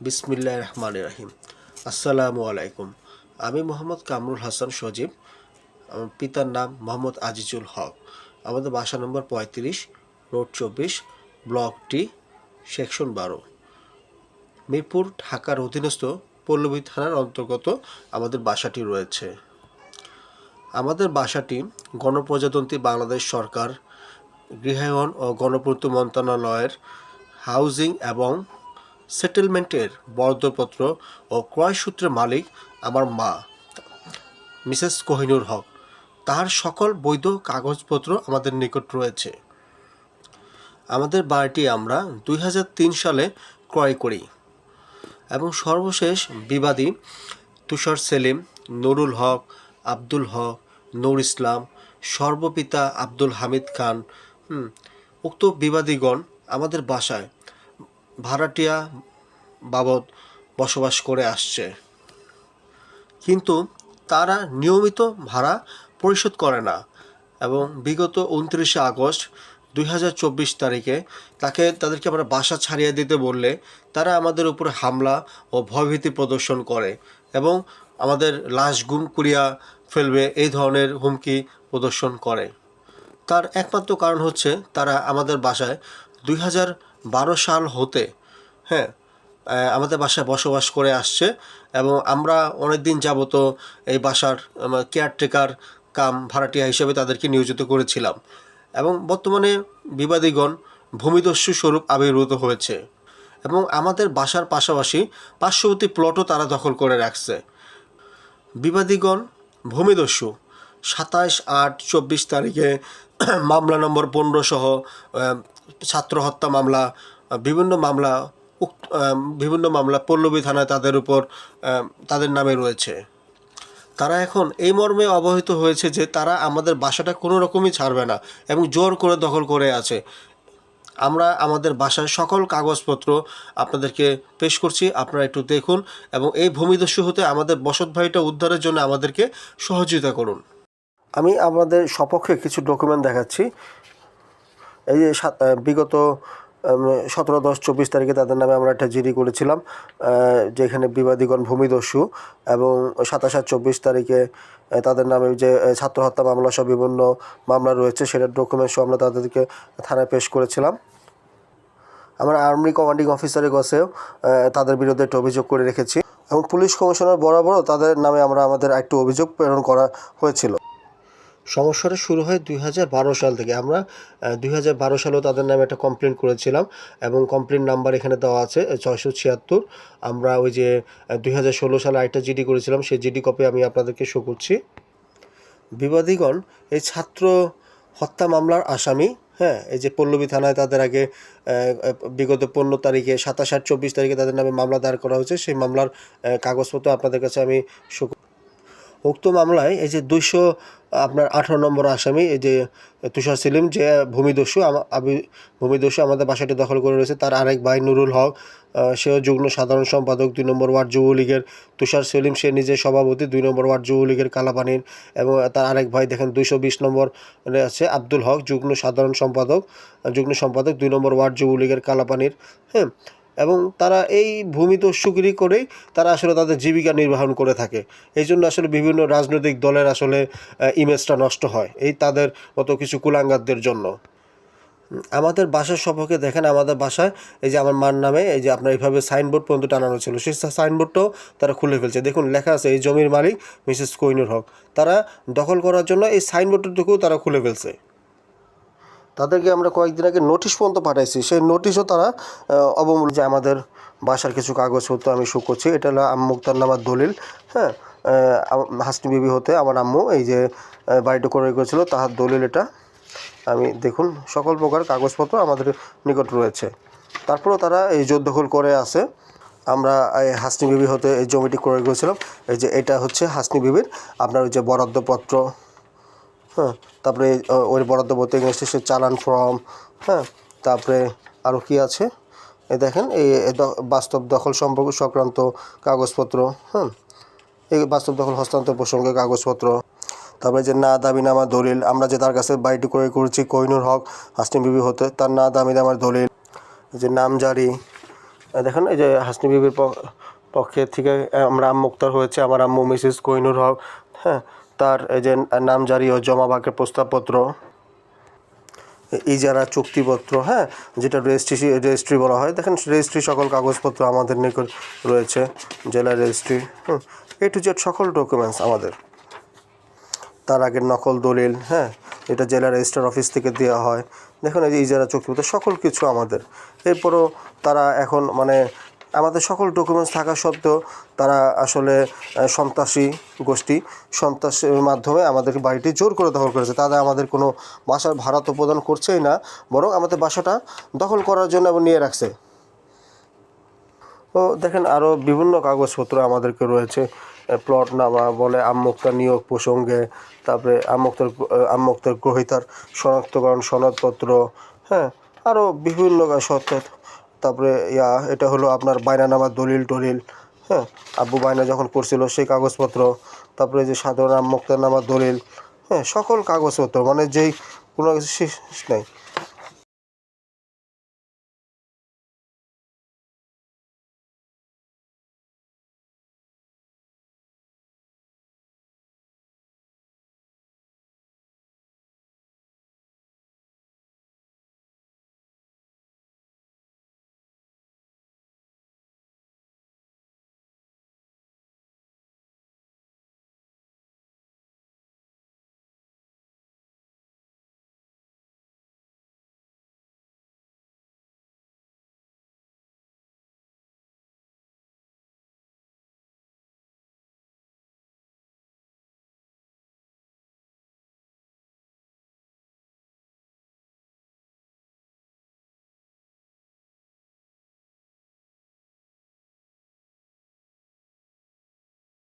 বিসমিল্লাহ রহমান রাহিম। আসসালামু আলাইকুম। আমি মোহাম্মদ কামরুল হাসান সজীব। আমার পিতার নাম মোহাম্মদ আজিজুল হক। আমাদের বাসা নম্বর পঁয়ত্রিশ, রোড চব্বিশ, ব্লক টি, সেকশন বারো। মিরপুর ঢাকার অধীনস্থ পল্লবী থানার অন্তর্গত আমাদের বাসাটি রয়েছে। আমাদের বাসাটি গণপ্রজাতন্ত্রী বাংলাদেশ সরকার, গৃহায়ন ও গণপূর্ত মন্ত্রণালয়ের হাউজিং এবং সেটেলমেন্টের বরাদ্দপত্র ও ক্রয়সূত্রের মালিক আমার মা, মিসেস কোহিনুর হক। তার সকল বৈধ কাগজপত্র আমাদের নিকট রয়েছে। আমাদের বাড়িটি আমরা দুই হাজার তিন সালে ক্রয় করি এবং সর্বশেষ বিবাদী তুষার সেলিম, নুরুল হক, আব্দুল হক, নূর ইসলাম, সর্বপিতা আব্দুল হামিদ খান উক্ত বিবাদীগণ আমাদের বাসায় ভাড়াটিয়া বাবদ বসবাস করে আসছে। কিন্তু তারা নিয়মিত ভাড়া পরিশোধ করে না এবং বিগত উনত্রিশে আগস্ট দুই হাজার চব্বিশ তারিখে তাকে তাদেরকে আমরা বাসা ছাড়িয়ে দিতে বললে তারা আমাদের উপরে হামলা ও ভয়ভীতি প্রদর্শন করে এবং আমাদের লাশ গুম করিয়া ফেলবে এই ধরনের হুমকি প্রদর্শন করে। তার একমাত্র কারণ হচ্ছে তারা আমাদের বাসায় দুই হাজার বারো সাল হতে হ্যাঁ আমাদের বাসায় বসবাস করে আসছে এবং আমরা অনেক দিন যাবত এই বাসার কেয়ারটেকার কাম ভাড়াটিয়া হিসেবে তাদেরকে নিয়োজিত করেছিলাম এবং বর্তমানে বিবাদীগণ ভূমিদস্যু স্বরূপ আবির্ভূত হয়েছে এবং আমাদের বাসার পাশাপাশি পার্শ্ববর্তী প্লটও তারা দখল করে রাখছে। বিবাদীগণ ভূমিদস্যু সাতাশ আট চব্বিশ তারিখে মামলা নম্বর পনেরো সহ ছাত্র হত্যা মামলা বিভিন্ন মামলা বিভিন্ন মামলা পল্লবী থানায় তাদের উপর তাদের নামে রয়েছে। তারা এখন এই মর্মে অবহিত হয়েছে যে তারা আমাদের বাসাটা কোনো রকমই ছাড়বে না এবং জোর করে দখল করে আছে। আমরা আমাদের বাসার সকল কাগজপত্র আপনাদেরকে পেশ করছি, আপনারা একটু দেখুন এবং এই ভূমিদস্যু হতে আমাদের বসত ভাইটা উদ্ধারের জন্য আমাদেরকে সহযোগিতা করুন। আমি আমাদের সপক্ষে কিছু ডকুমেন্ট দেখাচ্ছি। এই যে বিগত সতেরো, দশ, চব্বিশ তারিখে তাদের নামে আমরা একটা জিডি করেছিলাম যেখানে বিবাদীগণ ভূমিদস্যু এবং সাতাশ আট চব্বিশ তারিখে তাদের নামে যে ছাত্র হত্যা মামলা সহ বিভিন্ন মামলা রয়েছে, সেটার ডকুমেন্টসও আমরা তাদেরকে থানায় পেশ করেছিলাম। আমরা আর্মি কমান্ডিং অফিসারের কাছেও তাদের বিরুদ্ধে একটা অভিযোগ করে রেখেছি এবং পুলিশ কমিশনার বরাবরও তাদের নামে আমরা আমাদের একটু অভিযোগ প্রেরণ করা হয়েছিল। সমস্যাটা শুরু হয় দুই হাজার বারো সাল থেকে। আমরা দুই হাজার বারো সালেও তাদের নামে একটা কমপ্লেন করেছিলাম এবং কমপ্লেন নাম্বার এখানে দেওয়া আছে ছয়শো ছিয়াত্তর। আমরা ওই যে দুই হাজার ষোলো সালে আরেকটা জিডি করেছিলাম, সেই জিডি কপি আমি আপনাদেরকে শো করছি। বিবাদীগণ, এই ছাত্র হত্যা মামলার আসামি হ্যাঁ এই যে পল্লবী থানায় তাদের আগে বিগত পনেরো তারিখে, সাতাশ আট চব্বিশ তারিখে তাদের নামে মামলা দায়ের করা হয়েছে। সেই মামলার কাগজপত্র আপনাদের কাছে আমি শো উক্ত মামলায় এই যে দুইশো, আপনার আঠারো নম্বর আসামি, এই যে তুষার সেলিম, যে ভূমিদস্যু, আমা- ভূমিদস্যু আমাদের বাসাটি দখল করে রয়েছে, তার আরেক ভাই নুরুল হক সেও যুগ্ম সাধারণ সম্পাদক, দুই নম্বর ওয়ার্ড যুবলীগের তুষার সেলিম, সে নিজে সভাপতি, দুই নম্বর ওয়ার্ড যুবলীগের কালাপানির, এবং তার আরেক ভাই দেখেন দুইশো বিশ নম্বর আছে আব্দুল হক, যুগ্ম সাধারণ সম্পাদক, যুগ্ম সম্পাদক, দুই নম্বর ওয়ার্ড যুবলীগের কালাপানির হ্যাঁ। এবং তারা এই ভূমি ভূমিদস্যুগিরি করেই তারা আসলে তাদের জীবিকা নির্বাহন করে থাকে। এই জন্য আসলে বিভিন্ন রাজনৈতিক দলের আসলে ইমেজটা নষ্ট হয় এই তাদের মতো কিছু কুলাঙ্গারদের জন্য। আমাদের বাসার সপক্ষে দেখেন, আমাদের বাসায় এই যে আমার মার নামে এই যে আপনার এইভাবে সাইনবোর্ড পর্যন্ত টানানো ছিল, সেই সাইনবোর্ডটাও তারা খুলে ফেলছে। দেখুন, লেখা আছে, এই জমির মালিক মিসেস কোইনুর হক। তারা দখল করার জন্য এই সাইনবোর্ডটুকুও তারা খুলে ফেলছে। তাদেরকে আমরা কয়েকদিন আগে নোটিশ পর্যন্ত পাঠাইছি। সেই নোটিশও তারা আহ, অবমূল্য যে আমাদের বাসার কিছু কাগজপত্র আমি শো করছি এটা হলো মুক্তার নামার দলিল হ্যাঁ? হাসনি বিবি হতে আমার আম্মু এই যে বাড়িটা করে করেছিল তাহার দলিল এটা। আমি দেখুন সকল প্রকার কাগজপত্র আমাদের নিকট রয়েছে। তারপরেও তারা এই জোরদখল করে আছে। আমরা এই হাসনি বিবি হতে এই জমিটি ক্রয় করেছিলাম এই যে এটা হচ্ছে হাসনি বিবির আপনার ওই যে বরাদ্দপত্র হ্যাঁ তারপরে ওই বলতে এগেনস্টে চালান ফর্ম হ্যাঁ তারপরে আরও কি আছে? এই দেখেন, এই বাস্তব দখল সম্পর্ক সংক্রান্ত কাগজপত্র হ্যাঁ এই বাস্তব দখল হস্তান্তর প্রসঙ্গে কাগজপত্র, তারপরে যে না দাবি নামা দলিল, আমরা যে তার কাছে বাড়িটি করে করেছি কোহিনুর হক, হাসনি বিবি হতে, তার না দামি নামার দলিল যে নাম জারি দেখেন, এই যে হাসনি বিবির পক্ষে থেকে আমরা আম মুক্তার হয়েছে, আমার আম্মু মিসেস কোহিনুর হক হ্যাঁ তার যে নাম জারি ও জমা বাকের প্রস্তাবপত্র, ইজারা চুক্তিপত্র হ্যাঁ যেটা রেজিস্ট্রি রেজিস্ট্রি বলা হয়। দেখেন রেজিস্ট্রি সকল কাগজপত্র আমাদের নিকট রয়েছে, জেলা registry hmm A to Z সকল ডকুমেন্টস আমাদের। তার আগের নকল দলিল হ্যাঁ এটা জেলা রেজিস্ট্রার অফিস থেকে দেওয়া হয়। দেখুন, এই যে ইজারা চুক্তিপত্র, সকল কিছু আমাদের। এরপরও তারা এখন মানে আমাদের সকল ডকুমেন্টস থাকা সত্ত্বেও তারা আসলে সন্ত্রাসী গোষ্ঠী, সন্ত্রাসের মাধ্যমে আমাদেরকে বাড়িটি জোর করে দখল করেছে। তারা আমাদের কোনো বাসার ভাড়া তো প্রদান করছেই না, বরং আমাদের বাসাটা দখল করার জন্য এবং নিয়ে রাখছে। ও, দেখেন আরও বিভিন্ন কাগজপত্র আমাদেরকে রয়েছে। প্লট নামা বলে আম্মুক্তা নিয়োগ প্রসঙ্গে, তারপরে আম্মুক্তার আম্মুক্তার গ্রহিতার শনাক্তকরণ সনদপত্র হ্যাঁ আরও বিভিন্ন সত্য তারপরে, ইয়া, এটা হলো আপনার বায়নানামা দলিল টলিল হ্যাঁ? আব্বু বায়না যখন করছিল সেই কাগজপত্র, তারপরে যে সাধারণ আম্মুক্তার নামার দলিল হ্যাঁ? সকল কাগজপত্র মানে যেই কোনো কিছু শেষ নেই।